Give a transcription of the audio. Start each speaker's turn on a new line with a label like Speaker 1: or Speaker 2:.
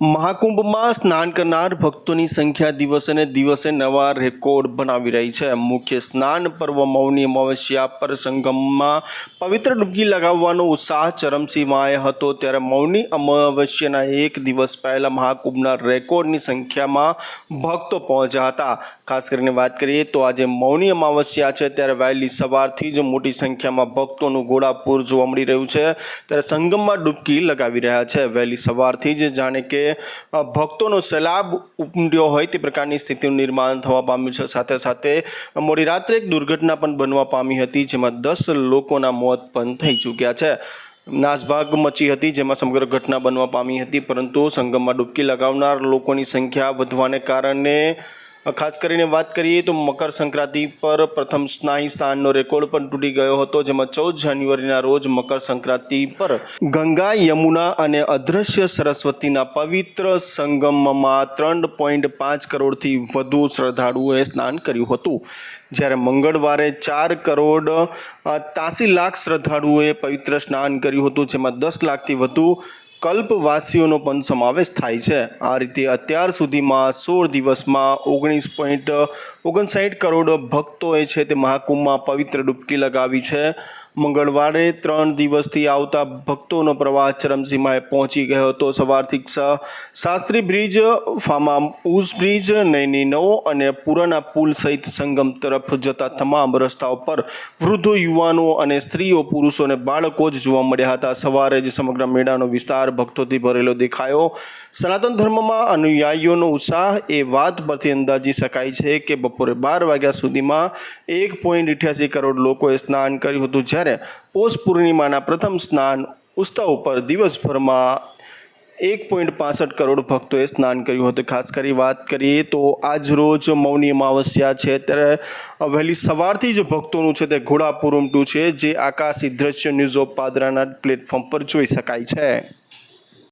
Speaker 1: મહાકુંભમાં સ્નાન કરનાર ભક્તોની સંખ્યા દિવસે દિવસે નવા રેકોર્ડ બનાવી રહી છે. મુખ્ય સ્નાન પર્વ મૌની અમાવસ્યા પર સંગમમાં પવિત્ર ડૂબકી લગાવવાનો ઉત્સાહ ચરમસીમાએ હતો. ત્યારે મૌની અમાવસ્યાના એક દિવસ પહેલાં મહાકુંભના રેકોર્ડની સંખ્યામાં ભક્તો પહોંચ્યા હતા. ખાસ કરીને વાત કરીએ તો આજે મૌની અમાવસ્યા છે. ત્યારે વહેલી સવારથી જ મોટી સંખ્યામાં ભક્તોનું ઘોડાપૂર જોવા મળી રહ્યું છે. ત્યારે સંગમમાં ડૂબકી લગાવી રહ્યા છે. વહેલી સવારથી જ જાણે કે ભક્તોનો સલાબ ઉમટ્યો હોય તે પ્રકારની સ્થિતિનું નિર્માણ થવા પામ્યું છે. સાથે સાથે મોડી રાત્રે એક દુર્ઘટના પણ બનવા પામી હતી, જેમાં દસ લોકોના મોત પણ થઈ ચૂક્યા છે. નાસભાગ મચી હતી, જેમાં સમગ્ર ઘટના બનવા પામી હતી, પરંતુ સંગમમાં ડૂબકી લગાવનાર લોકોની સંખ્યા વધવાને કારણે ખાસ કરીને વાત કરીએ તો મકર સંક્રાંતિ પર પ્રથમ સ્નાયુ સ્થાનનો રેકોર્ડ પણ તૂટી ગયો હતો, જેમાં ચૌદ જાન્યુઆરીના રોજ મકર સંક્રાંતિ પર ગંગા, યમુના અને અદ્રશ્ય સરસ્વતીના પવિત્ર સંગમમાં ત્રણ પોઈન્ટ પાંચ કરોડથી વધુ શ્રદ્ધાળુઓએ સ્નાન કર્યું હતું. જ્યારે મંગળવારે ચાર કરોડ ત્યાસી લાખ શ્રદ્ધાળુઓએ પવિત્ર સ્નાન કર્યું હતું, જેમાં દસ લાખથી વધુ કલ્પવાસીઓનો પણ સમાવેશ થાય છે. આ રીતે અત્યાર સુધીમાં સોળ દિવસમાં ઓગણીસ પોઈન્ટ ઓગણસાઠ કરોડ ભક્તોએ છે તે મહાકુંભમાં પવિત્ર ડૂબકી લગાવી છે. મંગળવારે ત્રણ દિવસથી આવતા ભક્તોનો પ્રવાહ ચરમસીમાએ પહોંચી ગયો હતો. સવારથી Shastri bridge farmhouse bridge, Naini નવો અને પુરાના પુલ સહિત સંગમ તરફ જતા તમામ રસ્તાઓ પર વૃદ્ધો, યુવાનો અને સ્ત્રીઓ, પુરુષો અને બાળકો જ જોવા મળ્યા હતા. સવારે જ સમગ્ર મેળાનો વિસ્તાર ભક્તોથી ભરેલો દેખાયો. સનાતન ધર્મમાં અનુયાયીઓનો ઉત્સાહ એ વાત પરથી અંદાજી શકાય છે કે બપોરે બાર વાગ્યા સુધીમાં એક પોઈન્ટ અઠ્યાસી કરોડ લોકોએ સ્નાન કર્યું હતું. જ્યારે પોષ પૂર્ણિમાના પ્રથમ સ્નાન ઉત્સવ પર દિવસભરમાં એક પોઈન્ટ પાસઠ કરોડ ભક્તોએ સ્નાન કર્યું હતું. ખાસ કરી વાત કરીએ તો આજ રોજ મૌની અમાવસ્યા છે. ત્યારે વહેલી સવારથી જ ભક્તોનું છે તે ઘોડાપુર ઉમટ્યું છે, જે આકાશી દ્રશ્ય ન્યૂઝ ઓફ પાદરાના પ્લેટફોર્મ પર જોઈ શકાય છે.